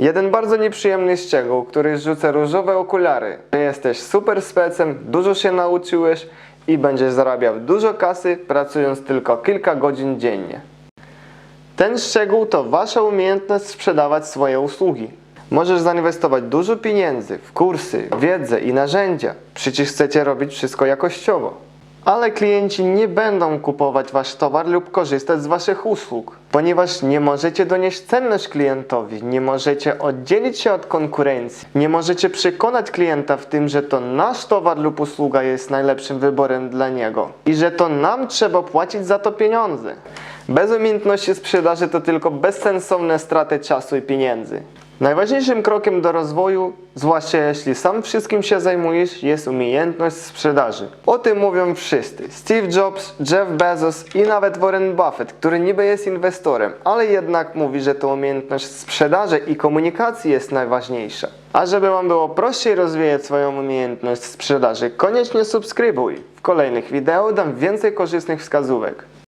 Jeden bardzo nieprzyjemny szczegół, który rzuca różowe okulary. Jesteś super specem, dużo się nauczyłeś i będziesz zarabiał dużo kasy, pracując tylko kilka godzin dziennie. Ten szczegół to wasza umiejętność sprzedawać swoje usługi. Możesz zainwestować dużo pieniędzy w kursy, wiedzę i narzędzia. Przecież chcecie robić wszystko jakościowo. Ale klienci nie będą kupować wasz towar lub korzystać z waszych usług, ponieważ nie możecie donieść cenność klientowi, nie możecie oddzielić się od konkurencji, nie możecie przekonać klienta w tym, że to nasz towar lub usługa jest najlepszym wyborem dla niego i że to nam trzeba płacić za to pieniądze. Bez umiejętności sprzedaży to tylko bezsensowne straty czasu i pieniędzy. Najważniejszym krokiem do rozwoju, zwłaszcza jeśli sam wszystkim się zajmujesz, jest umiejętność sprzedaży. O tym mówią wszyscy. Steve Jobs, Jeff Bezos i nawet Warren Buffett, który niby jest inwestorem, ale jednak mówi, że to umiejętność sprzedaży i komunikacji jest najważniejsza. A żeby Wam było prościej rozwijać swoją umiejętność sprzedaży, koniecznie subskrybuj. W kolejnych wideo dam więcej korzystnych wskazówek.